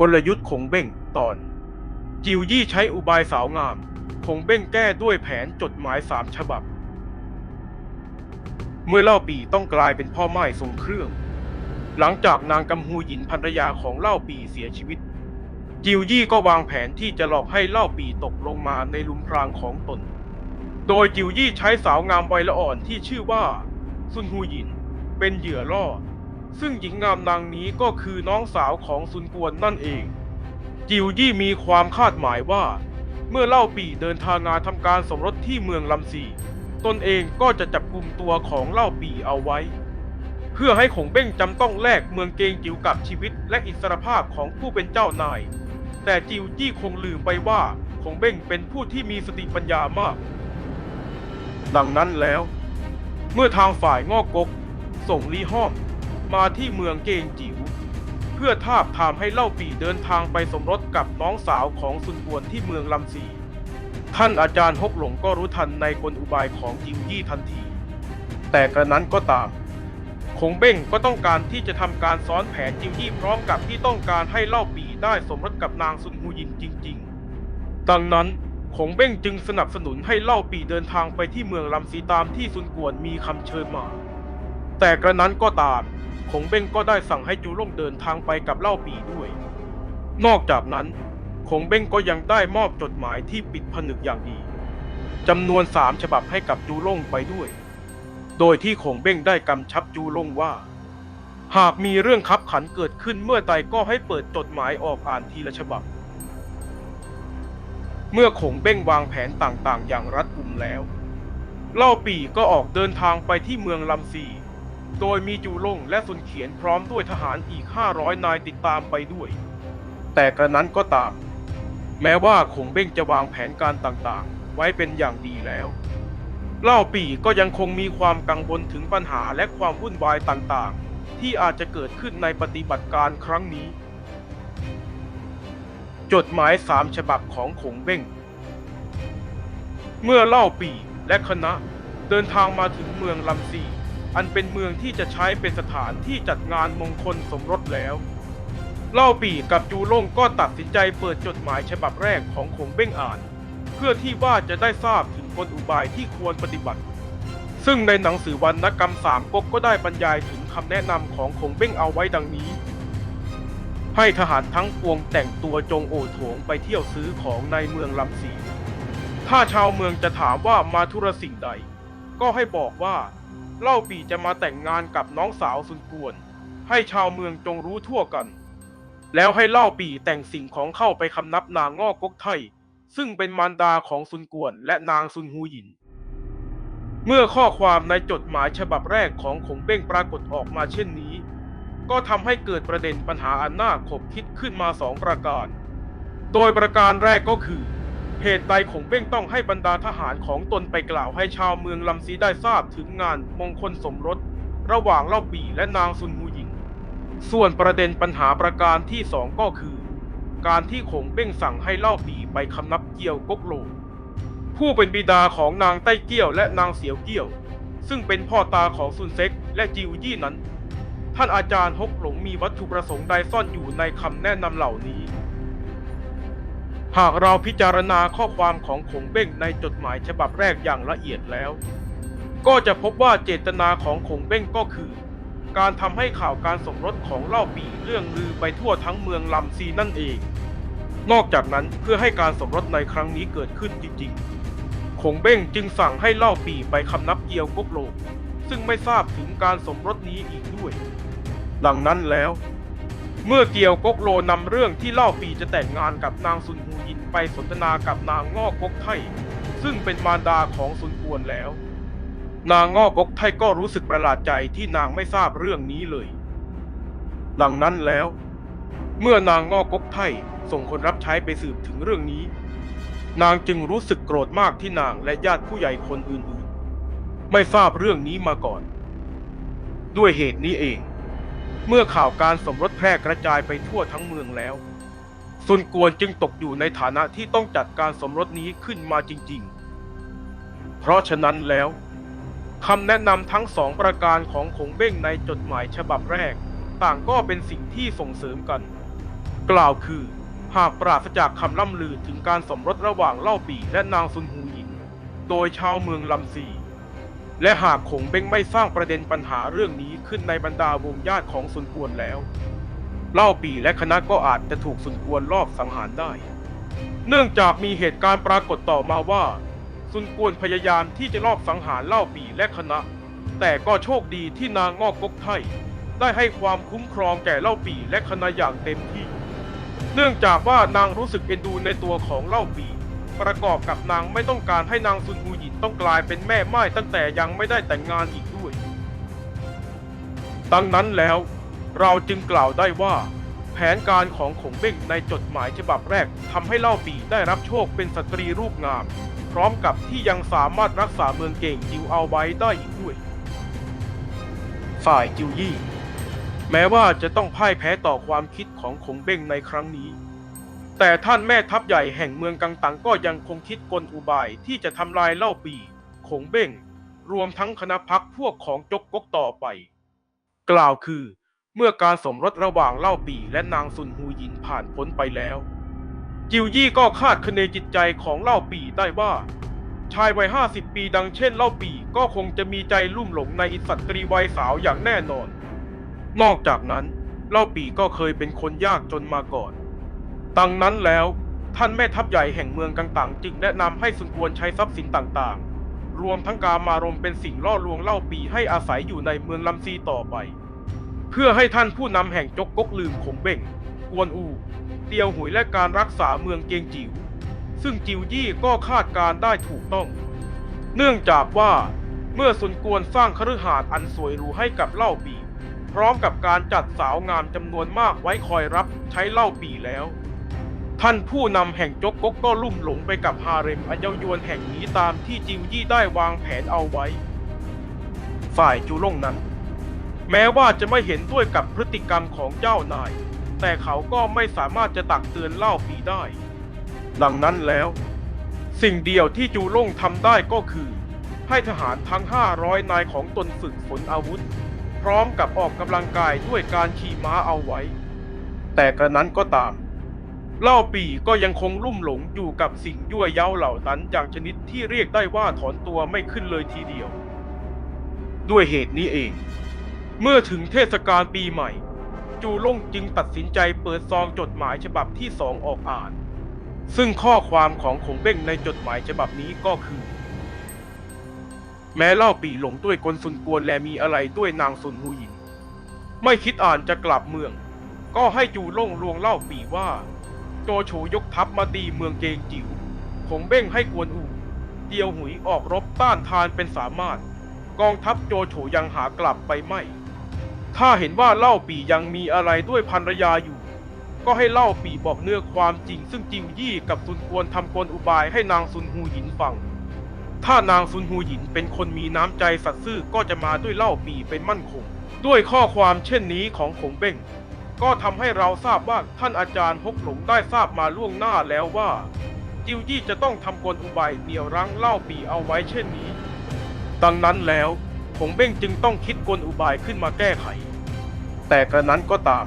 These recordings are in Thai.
กลยุทธ์คงเบ้งตอน จิวยี่ใช้อุบายสาวงาม คงเบ้งแก้ด้วยแผนจดหมายสามฉบับ เมื่อเล่าปีต้องกลายเป็นพ่อไม้ทรงเครื่อง หลังจากนางกำฮูหยินภรรยาของเล่าปีเสียชีวิต จิวยี่ก็วางแผนที่จะหลอกให้เล่าปีตกลงมาในลุมพรางของตน โดยจิวยี่ใช้สาวงามวัยละอ่อนที่ชื่อว่าซุนฮูหยินเป็นเหยื่อล่อ ซึ่งหญิงงามนางนี้ก็คือน้องสาวของซุนกวนนั่นเอง จิวยี่มีความคาดหมายว่า เมื่อเล่าปีเดินทางงานทำการสมรสที่เมืองลำซีตนเองก็จะจับกลุ่มตัวของเล่าปีเอาไว้ เพื่อให้ขงเบ้งจำต้องแลกเมืองเกงจิวกับชีวิตและอิสรภาพของผู้เป็นเจ้านาย แต่จิวจี้คงลืมไปว่าขงเบ้งเป็นผู้ที่มีสติปัญญามาก ดังนั้นแล้ว เมื่อทางฝ่ายงอกกกส่งลีห้อม มาที่เมืองเกงจิ๋วเพื่อทาบทามให้เล่าปีเดินทางไปสมรสกับน้องสาวของซุนกวนที่เมืองลำซีท่านอาจารย์ฮกหลงก็รู้ทันในกลอุบายของจิวยี่ทันที แต่กระนั้นก็ตาม คงเบ้งก็ต้องการที่จะทำการซ้อนแผนจิวยี่พร้อมกับที่ต้องการให้เล่าปีได้สมรสกับนางซุนฮูยินจริง ๆ ดังนั้นคงเบ้งจึงสนับสนุนให้เล่าปีเดินทางไปที่เมืองลำซีตามที่ซุนกวนมีคำเชิญมา แต่กระนั้นก็ตาม คงเบ้งก็ได้สั่งให้จูล่งเดินทางไปกับเล่าปีด้วย นอกจากนั้น คงเบ้งก็ยังได้มอบจดหมายที่ปิดผนึกอย่างดีจำนวนสามฉบับให้กับจูล่งไปด้วย โดยที่คงเบ้งได้กำชับจูล่งว่า หากมีเรื่องคับขันเกิดขึ้นเมื่อใดก็ให้เปิดจดหมายออกอ่านทีละฉบับ เมื่อคงเบ้งวางแผนต่างๆ อย่างรัดกุมแล้ว เล่าปีก็ออกเดินทางไปที่เมืองลำซี โดยมีจูล่งและซุนเขียนพร้อมด้วยทหารอีก 500 นายติดตามไปด้วย แต่กระนั้นก็ตาม แม้ว่าคงเบ้งจะวางแผนการต่างๆ ไว้เป็นอย่างดีแล้ว เล่าปีก็ยังคงมีความกังวลถึงปัญหาและความวุ่นวายต่างๆ ที่อาจจะเกิดขึ้นในปฏิบัติการครั้งนี้ จดหมายสามฉบับของขงเบ้งเมื่อเล่าปีและคณะเดินทางมาถึงเมืองลำซี อันเป็นเมืองที่จะใช้เป็นสถานที่จัดงานมงคลสมรสแล้ว เล่าปีกับจูล่งก็ตัดสินใจเปิดจดหมายฉบับแรกของขงเบ้งอ่าน เพื่อที่ว่าจะได้ทราบถึงกลอุบายที่ควรปฏิบัติ ซึ่งในหนังสือวรรณกรรมสามก๊กก็ได้บรรยายถึงคำแนะนำของขงเบ้งเอาไว้ดังนี้ ให้ทหารทั้งปวงแต่งตัวจงโอโถงไปเที่ยวซื้อของในเมืองลำสีถ้าชาวเมืองจะถามว่ามาธุระสิ่งใด ก็ให้บอกว่า เล่าปีจะมาแต่งงานกับน้องสาวสุนกวน ให้ชาวเมืองจงรู้ทั่วกัน แล้วให้เล่าปีแต่งสิ่งของเข้าไปคำนับนางงอกกกไทย ซึ่งเป็นมารดาของซุนกวนและนางซุนฮูหยิน เมื่อข้อความในจดหมายฉบับแรกของขงเบ้งปรากฏออกมาเช่นนี้ ก็ทำให้เกิดประเด็นปัญหาอันน่าขบคิดขึ้นมาสองประการ โดยประการแรกก็คือ เหตุใดขงเบ้งต้องให้บรรดาทหารของตนไปกล่าวให้ชาวเมืองลำซีได้ทราบถึงงานมงคลสมรส ระหว่างเล่าปีและนางซุนมูหญิง ส่วนประเด็นปัญหาประการที่สองก็คือ การที่ขงเบ้งสั่งให้เล่าปีไปคำนับเกี่ยวกกโลผู้เป็นบิดาของนางใต้เกี้ยวและนางเสียวเกี้ยว ซึ่งเป็นพ่อตาของซุนเซ็กและจิวยี่นั้น ท่านอาจารย์ฮกหลงมีวัตถุประสงค์ใดซ่อนอยู่ในคำแนะนำเหล่านี้ หากเราพิจารณาข้อความของขงเบ้งในจดหมายฉบับแรกอย่างละเอียดแล้ว ก็จะพบว่าเจตนาของขงเบ้งก็คือ การทำให้ข่าวการสมรสของเล่าปีเรื่องลือไปทั่วทั้งเมืองลำซีนั่นเอง นอกจากนั้นเพื่อให้การสมรสในครั้งนี้เกิดขึ้นจริงๆคงเบ้งจึงสั่งให้เล่าปีไปคำนับเกียวกกโลก ซึ่งไม่ทราบถึงการสมรสนี้อีกด้วยดังนั้นแล้ว เมื่อเกียวกกโลนำเรื่องที่เล่าปีจะแต่งงานกับนางซุนฮูยินไปสนทนากับนางงอกกไทซึ่งเป็นมารดาของซุนกวนแล้ว นางงอกกไทก็รู้สึกประหลาดใจที่นางไม่ทราบเรื่องนี้เลยดังนั้นแล้ว เมื่อนางงอกกไทส่งคนรับใช้ไปสืบถึงเรื่องนี้ นางจึงรู้สึกโกรธมากที่นางและญาติผู้ใหญ่คนอื่นๆ ไม่ทราบเรื่องนี้มาก่อน ด้วยเหตุนี้เอง เมื่อข่าวการสมรสแพร่กระจายไปทั่วทั้งเมืองแล้ว ซุนกวนจึงตกอยู่ในฐานะที่ต้องจัดการสมรสนี้ขึ้นมาจริง ๆ เพราะฉะนั้นแล้วคำแนะนำทั้งสองประการของขงเบ้งในจดหมายฉบับแรก ต่างก็เป็นสิ่งที่ส่งเสริมกัน กล่าวคือหากปราศจากคำล่ำลือถึงการสมรสระหว่างเล่าปีและนางซุนฮูหญิง โดยชาวเมืองลำซี และหากขงเบ้งไม่สร้างประเด็นปัญหาเรื่องนี้ขึ้นในบรรดาวงญาติของซุนกวนแล้ว เล่าปีและคณะก็อาจจะถูกซุนกวนลอบสังหารได้ เนื่องจากมีเหตุการณ์ปรากฏต่อมาว่าซุนกวนพยายามที่จะลอบสังหารเล่าปีและคณะ แต่ก็โชคดีที่นางงอกกกไทได้ให้ความคุ้มครองแก่เล่าปีและคณะอย่างเต็มที่ เนื่องจากว่านางรู้สึกเอ็นดูในตัวของเล่าปี ประกอบกับนางไม่ต้องการให้นางซุนฮูหยินต้องกลายเป็นแม่ไม้ตั้งแต่ยังไม่ได้แต่งงานอีกด้วย ดังนั้นแล้วเราจึงกล่าวได้ว่า แผนการของขงเบ้งในจดหมายฉบับแรกทำให้เล่าปีได้รับโชคเป็นสตรีรูปงาม พร้อมกับที่ยังสามารถรักษาเมืองเก่งจิวเอาไว้ได้อีกด้วย ฝ่ายจิวยี่ แม้ว่าจะต้องพ่ายแพ้ต่อความคิดของขงเบ้งในครั้งนี้ แต่ท่านแม่ทัพใหญ่แห่งเมืองกังตังก็ยังคงคิดกลอุบายที่จะทำลายเล่าปีขงเบ้ง รวมทั้งคณะพักพวกของจกกกต่อไป กล่าวคือเมื่อการสมรสระหว่างเล่าปีและนางซุนฮูยินผ่านพ้นไปแล้ว จิวยี่ก็คาดคะเนจิตใจของเล่าปีได้ว่า ชายวัยห้าสิบปีดังเช่นเล่าปีก็คงจะมีใจลุ่มหลงในอิสตรีวัยสาวอย่างแน่นอน นอกจากนั้นเล่าปีก็เคยเป็นคนยากจนมาก่อน ดังนั้นแล้วท่านแม่ทัพใหญ่แห่งเมืองกังตังจึงแนะนำให้สุนกวนใช้ทรัพย์สินต่างๆ รวมทั้งการมารมเป็นสิ่งล่อลวงเล่าปีให้อาศัยอยู่ในเมืองลำซีต่อไป เพื่อให้ท่านผู้นำแห่งจกกกลืมคงเบ่ง กวนอู เตียวหุยและการรักษาเมืองเกียงจิ๋วซึ่งจิวยี่ก็คาดการได้ถูกต้อง เนื่องจากว่าเมื่อสุนกวนสร้างคฤหาสน์อันสวยหรูให้กับเล่าปี พร้อมกับการจัดสาวงามจำนวนมากไว้คอยรับใช้เล่าปีแล้ว ท่านผู้นำแห่งจกกกก็ลุ่มหลงไปกับฮาเร็มอันเยาวยวนแห่งนี้ตามที่จิวยี่ได้วางแผนเอาไว้ ฝ่ายจูล่งนั้น แม้ว่าจะไม่เห็นด้วยกับพฤติกรรมของเจ้านาย แต่เขาก็ไม่สามารถจะตักเตือนเล่าปีได้ ดังนั้นแล้ว สิ่งเดียวที่จูล่งทำได้ก็คือ ให้ทหารทั้ง 500 นายของตนฝึกฝนอาวุธ พร้อมกับออกกำลังกายด้วยการขี่ม้าเอาไว้ แต่กระนั้นก็ตาม เล่าปีก็ยังคงลุ่มหลงอยู่กับสิ่งยั่วเย้าเหล่านั้นอย่างชนิดที่เรียกได้ว่าถอนตัวไม่ขึ้นเลยทีเดียว ด้วยเหตุนี้เอง เมื่อถึงเทศกาลปีใหม่ จูล่งจึงตัดสินใจเปิดซองจดหมายฉบับที่สองออกอ่าน ซึ่งข้อความของขงเบ้งในจดหมายฉบับนี้ก็คือ แม้เล่าปีหลงด้วยกลสุนกวนและมีอะไรด้วยนางซุนฮูยิน ไม่คิดอ่านจะกลับเมือง ก็ให้จูล่งลวงเล่าปีว่า โจโฉยกทัพมาตีเมืองเกงจิ๋วคงเบ้งให้กวนอูเตียวหุยออกรบต้านทานเป็นสามารถ กองทัพโจโฉยังหากลับไปไม่ ถ้าเห็นว่าเล่าปียังมีอะไรด้วยภรรยาอยู่ ก็ให้เล่าปีบอกเนื้อความจริง ซึ่งจิวยี่กับซุนกวนทำกลอุบายให้นางซุนฮูหยินฟัง ถ้านางซุนฮูหยินเป็นคนมีน้ำใจสัตย์ซื่อก็จะมาด้วยเล่าปีเป็นมั่นคง ด้วยข้อความเช่นนี้ของขงเบ้ง ก็ทำให้เราทราบว่าท่านอาจารย์ฮกหลงได้ทราบมาล่วงหน้าแล้วว่า จิวยี่จะต้องทำกลอุบายเหนี่ยวรั้งเล่าปีเอาไว้เช่นนี้ ดังนั้นแล้วขงเบ้งจึงต้องคิดกลอุบายขึ้นมาแก้ไข แต่กระนั้นก็ตาม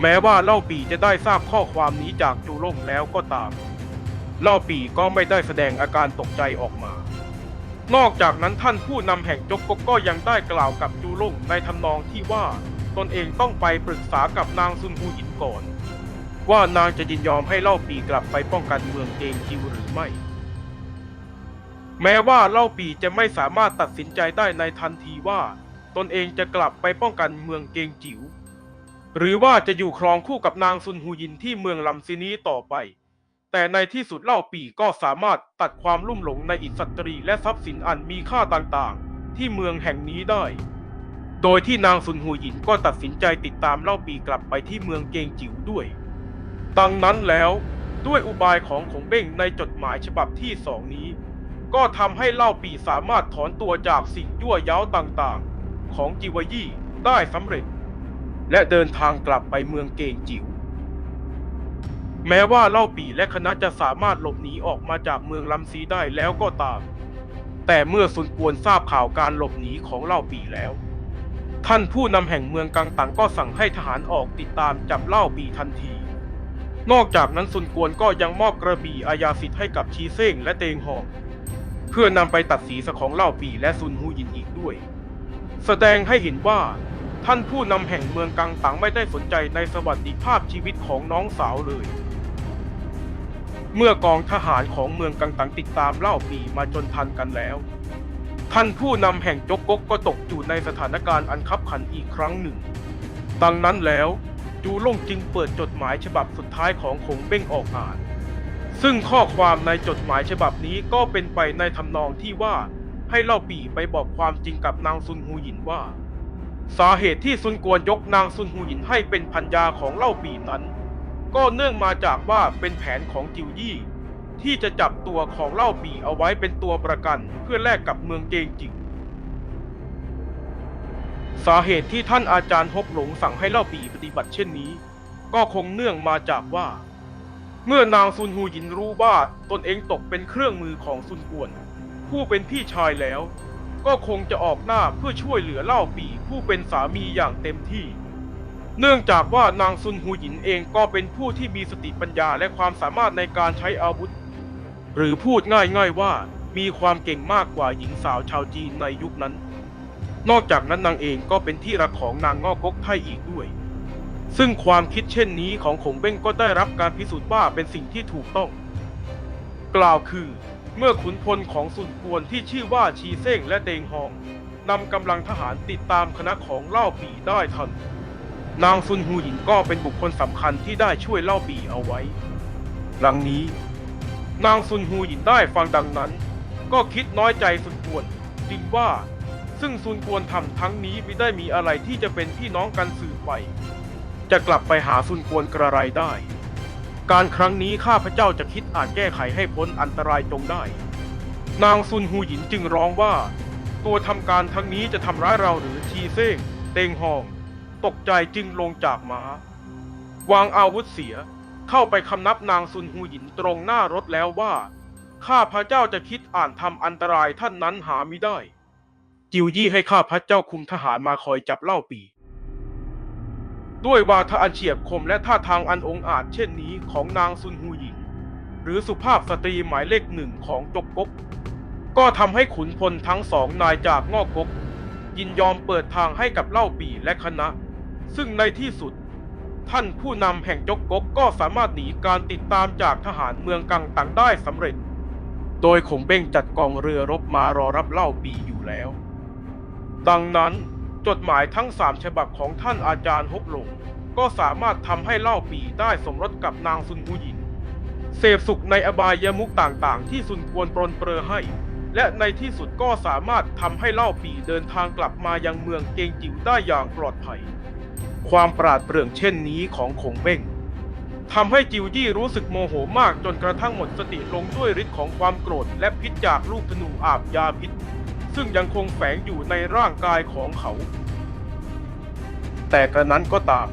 แม้ว่าเล่าปีจะได้ทราบข้อความนี้จากจูล่งแล้วก็ตาม เล่าปีก็ไม่ได้แสดงอาการตกใจออกมา นอกจากนั้นท่านผู้นำแห่งจกกกก็ยังได้กล่าวกับจูล่งในทำนองที่ว่า ตนเองต้องไปปรึกษากับนางซุนฮูหยินก่อน ว่านางจะยินยอมให้เล่าปีกลับไปป้องกันเมืองเกงจิวหรือไม่ แม้ว่าเล่าปีจะไม่สามารถตัดสินใจได้ในทันทีว่า ตนเองจะกลับไปป้องกันเมืองเกงจิว๋วหรือว่าจะอยู่ครองคู่กับนางซุนฮูยินที่เมืองลำซีนี้ต่อไป แต่ในที่สุดเล่าปีก็สามารถตัดความลุ่มหลงในอิสตรีและทรัพย์สินอันมีค่าต่างๆ ที่เมืองแห่งนี้ได้ โดยที่นางซุนฮูหยินก็ตัดสินใจติดตามเล่าปีกลับไปที่เมืองเกงจิ๋วด้วย ดังนั้นแล้วด้วยอุบายของขงเบ้งในจดหมายฉบับที่สองนี้ ก็ทำให้เล่าปีสามารถถอนตัวจากสิ่งยั่วย้าต่างๆ ของจิวยี่ได้สำเร็จ และเดินทางกลับไปเมืองเกงจิ๋วแม้ว่าเล่าปีและคณะจะสามารถหลบหนีออกมาจากเมืองลำซีได้แล้วก็ตาม แต่เมื่อซุนกวนทราบข่าวการหลบหนีของเล่าปีแล้ว ท่านผู้นำแห่งเมืองกังตังก็สั่งให้ทหารออกติดตามจับเล่าปีทันที นอกจากนั้นซุนกวนก็ยังมอบกระบี่อาญาสิทธิ์ให้กับชีเซ้งและเตงหองเพื่อนำไปตัดสีสของเล่าปีและซุนฮูยินอีกด้วย แสดงให้เห็นว่าท่านผู้นำแห่งเมืองกังตังไม่ได้สนใจในสวัสดิภาพชีวิตของน้องสาวเลย เมื่อกองทหารของเมืองกังตังติดตามเล่าปีมาจนทันกันแล้ว ท่านผู้นำแห่งจกกกก็ตกอยู่ในสถานการณ์อันคับขันอีกครั้งหนึ่ง ดังนั้นแล้วจูล่งจึงเปิดจดหมายฉบับสุดท้ายของคงเบ้งออกอ่าน ซึ่งข้อความในจดหมายฉบับนี้ก็เป็นไปในทำนองที่ว่าให้เล่าปี่ไปบอกความจริงกับนางซุนฮูหยินว่า สาเหตุที่ซุนกวนยกนางซุนฮูหยินให้เป็นพันยาของเล่าปี่นั้น ก็เนื่องมาจากว่าเป็นแผนของจิวยี่ ที่จะจับตัวของเล่าปีเอาไว้เป็นตัวประกันเพื่อแลกกับเมืองเจงจิงสาเหตุที่ท่านอาจารย์ฮกหลงสั่งให้เล่าปีปฏิบัติเช่นนี้ ก็คงเนื่องมาจากว่า เมื่อนางซุนฮูหยินรู้ว่าตนเองตกเป็นเครื่องมือของซุนกวน ผู้เป็นพี่ชายแล้ว ก็คงจะออกหน้าเพื่อช่วยเหลือเล่าปีผู้เป็นสามีอย่างเต็มที่ เนื่องจากว่านางซุนฮูหยินเองก็เป็นผู้ที่มีสติปัญญาและความสามารถในการใช้อาวุธ หรือพูดง่ายๆว่ามีความเก่งมากกว่าหญิงสาวชาวจีนในยุคนั้น นอกจากนั้นนางเองก็เป็นที่รักของนางงอกกไทยอีกด้วย ซึ่งความคิดเช่นนี้ของขงเบ้งก็ได้รับการพิสูจน์ว่าเป็นสิ่งที่ถูกต้อง กล่าวคือเมื่อขุนพลของสุนกวนที่ชื่อว่าชีเซ้งและเตงฮองนำกำลังทหารติดตามคณะของเล่าปีได้ทัน นางซุนฮูหยินก็เป็นบุคคลสำคัญที่ได้ช่วยเล่าปีเอาไว้ หลังนี้ นางซุนฮูหยินได้ฟังดังนั้น ก็คิดน้อยใจซุนกวนจึงว่าซึ่งซุนกวนทำทั้งนี้ไม่ได้มีอะไรที่จะเป็นพี่น้องกันสืบไป จะกลับไปหาซุนกวนกระไรได้ การครั้งนี้ข้าพเจ้าจะคิดอาจแก้ไขให้พ้นอันตรายจงได้ นางซุนฮูหยินจึงร้องว่า ตัวทำการทั้งนี้จะทำร้ายเราหรือชีเซ้งเตงฮอง ตกใจจึงลงจากม้าวางอาวุธเสีย เข้าไปคำนับนางซุนฮูหยินตรงหน้ารถแล้วว่า ข้าพระเจ้าจะคิดอ่านทำอันตรายท่านนั้นหามิได้ จิวยี่ให้ข้าพระเจ้าคุมทหารมาคอยจับเล่าปี ด้วยวาทะอันเฉียบคมและท่าทางอันองอาจเช่นนี้ของนางซุนฮูหยิน หรือสุภาพสตรีหมายเลขหนึ่งของจกกก ก็ทำให้ขุนพลทั้งสองนายจากงอกกก ยินยอมเปิดทางให้กับเล่าปีและคณะ ซึ่งในที่สุด ท่านผู้นำแห่งจกกกก็สามารถหนีการติดตามจากทหารเมืองกังตังได้สำเร็จ โดยขงเบ้งจัดกองเรือรบมารอรับเล่าปีอยู่แล้ว ดังนั้นจดหมายทั้งสามฉบับของท่านอาจารย์ฮกหลงก็สามารถทำให้เล่าปีได้สมรสกับนางซุนฮูหยิน เสพสุขในอบายมุกต่างๆ ที่ซุนกวนปรนเปรอให้ และในที่สุดก็สามารถทำให้เล่าปีเดินทางกลับมายังเมืองเกงจิ๋วได้อย่างปลอดภัย ความปราดเปรื่องเช่นนี้ของขงเบ้งทำให้จิวยี่รู้สึกโมโหมากจนกระทั่งหมดสติลงด้วยฤทธิ์ของความโกรธและพิษจากลูกธนูอาบยาพิษ ซึ่งยังคงแฝงอยู่ในร่างกายของเขา แต่กระนั้นก็ตาม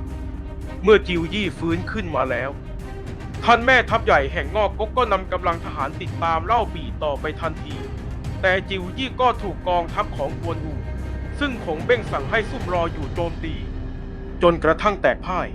เมื่อจิวยี่ฟื้นขึ้นมาแล้ว ท่านแม่ทัพใหญ่แห่งงอกกกก็นำกำลังทหารติดตามเล่าปีต่อไปทันที แต่จิวยี่ก็ถูกกองทัพของกวนอูซึ่งขงเบ้งสั่งให้ซุ่มรออยู่โจมตี จนกระทั่งแตกพ่าย